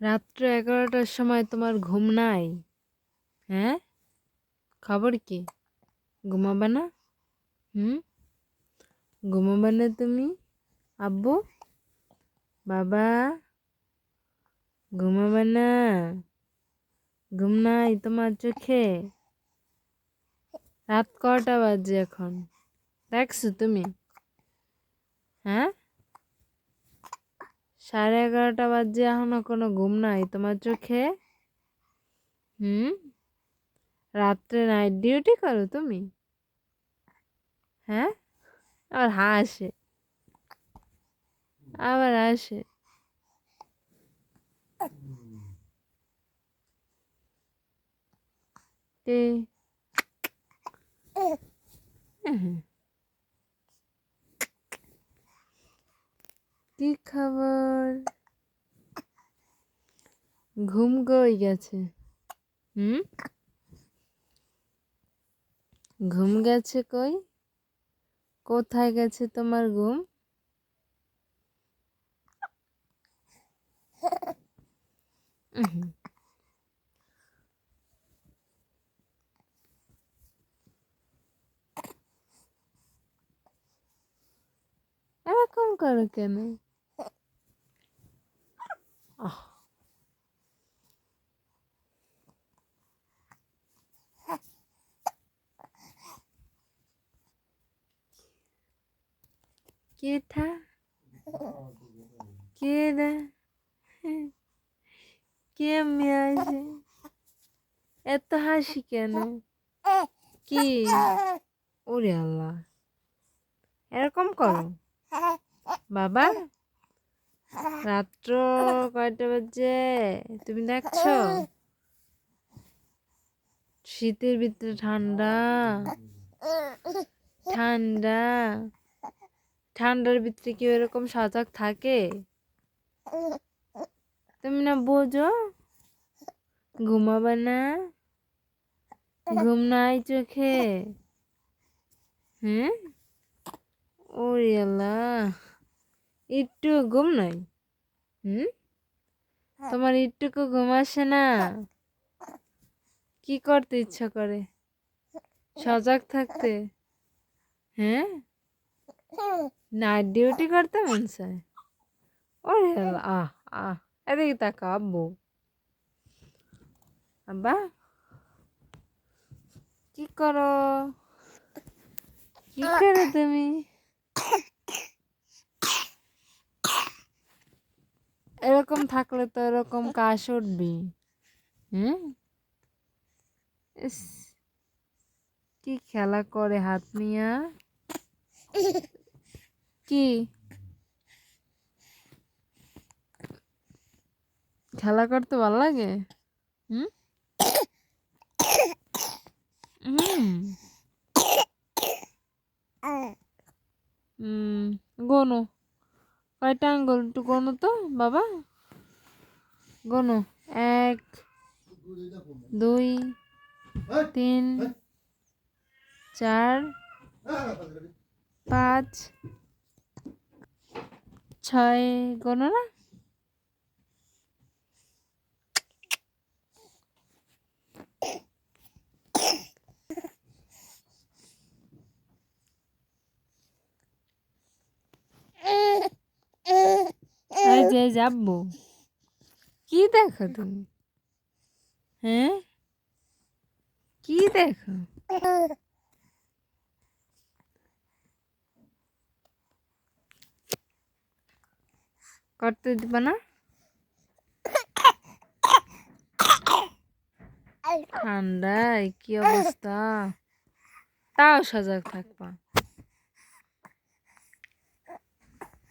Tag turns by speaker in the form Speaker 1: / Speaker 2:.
Speaker 1: রাত্র এগারোটার সময় তোমার ঘুম নাই? হ্যাঁ? খবর কি? ঘুমাবে না? হুম? ঘুমাবে না তুমি? আব্বু? বাবা? ঘুমাবে না? ঘুম নাই তোমার চোখে? রাত কটা বাজে এখন? দেখছ তুমি? হ্যাঁ? সাড়ে এগারোটা বাজে এখনও কোনো ঘুম নাই। তোমার চোখে? হুম? রাত্রে নাইট ডিউটি করো তুমি? হ্যাঁ? আবার হাসে। আবার আসে কে? কি খবর? ঘুম কই গেছে। হুম? ঘুম গেছে কই? কোথায় গেছে তোমার ঘুম। এরকম করো কেন? কে থা কে রে কে মেয়ে আছে এত হাসি কেন কি ওরে আল্লাহ এরকম করো বাবা রাত্র কয়টা বাজে তুমি দেখছ শীতের ভিতরে ঠান্ডা ঠান্ডা ঠান্ডার ভিতরে কেউ এরকম সজাগ থাকে? তুমি না বোঝো? ঘুমাবে না? ঘুম নাই চোখে? হ্যাঁ? ওরে আল্লাহ, একটু ঘুম নাই? হুম? তোমার একটুকু ঘুম আসে না? কি করতে ইচ্ছা করে? সজাগ থাকতে? হ্যাঁ? নাইট ডিউটি করতে মন চায় ওরে আহ আহ, এদিকে তাকা, আব্বু। আব্বা, কি করো? কি করো তুমি? এরকম থাকলে তো এরকম কাশ উঠবি। হুম? কি খেলা করে হাত নিয়া? কি? খেলা করতে ভালো লাগে? গোনো। কয়টা আঙ্গুল? একটু গোনো তো, বাবা। গোনো, এক, দুই, তিন, চার, পাঁচ ছয় গোনো না? যে যাব। কি দেখো তুমি? হ্যাঁ? কি দেখো? করতে দিব না? ঠান্ডায় কি অবস্থা? তাও সজাগ থাকবা।